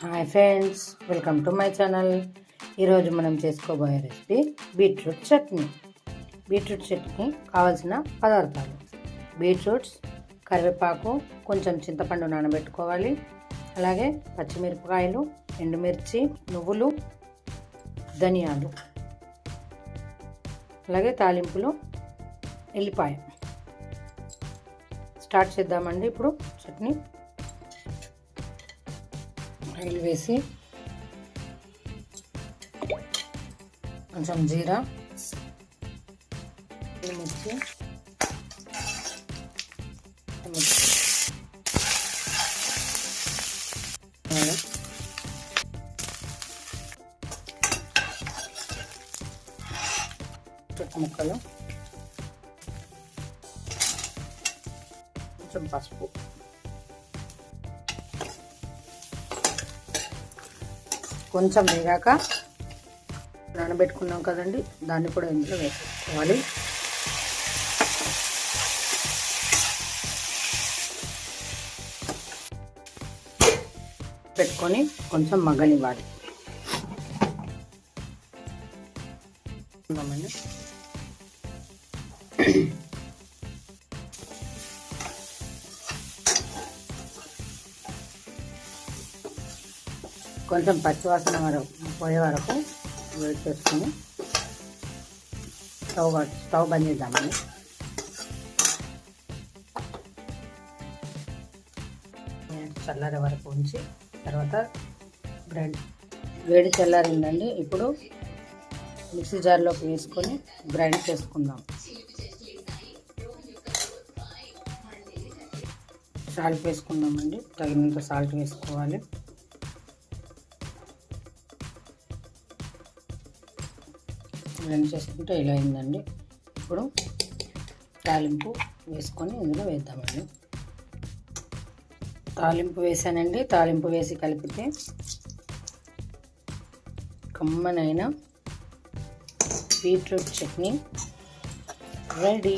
Hi friends welcome to my channel. ఈరోజు మనం చేసుకోబోయే recipe beetroot chutney. Beetroot chutney కావాల్సిన పదార్థాలు. బీట్రూట్స్ కరివేపాకు కొంచెం చింతపండు నానబెట్టుకోవాలి. అలాగే పచ్చిమిరపకాయలు ఎండుమిర్చి నువ్వులు ధనియాలు. అలాగే తాలింపులు ఎల్లిపాయ. స్టార్ట్ చేద్దామండి ఇప్పుడు చట్నీ. ఆయిల్ వేసి కొంచెం జీరా మిర్చి చుట్టు ముక్కలు కొంచెం పసుపు. కొంచెం వేగాక నానబెట్టుకున్నాం కదండి దాన్ని కూడా ఇందులో వేసుకోవాలి. పెట్టుకొని కొంచెం మగ్గనివ్వాలి. ఉన్నామండి. కొంచెం పచ్చివాసన వరకు పోయే వరకు వేడి చేసుకొని స్టవ్ స్టవ్ బంద్ చేద్దామని. చల్లారే వరకు ఉంచి తర్వాత బ్రెడ్ వేడి చల్లారిందండి ఇప్పుడు మిక్సీ జార్లోకి వేసుకొని గ్రైండ్ చేసుకుందాం. సాల్ట్ వేసుకుందామండి. తగినంత సాల్ట్ వేసుకోవాలి. బ్లెండ్ చేసుకుంటే ఇలా అయిందండి. ఇప్పుడు తాలింపు వేసుకొని ఇందులో వేద్దామండి. తాలింపు వేసానండి. తాలింపు వేసి కలిపితే కమ్మనైన బీట్రూట్ చట్నీ రెడీ.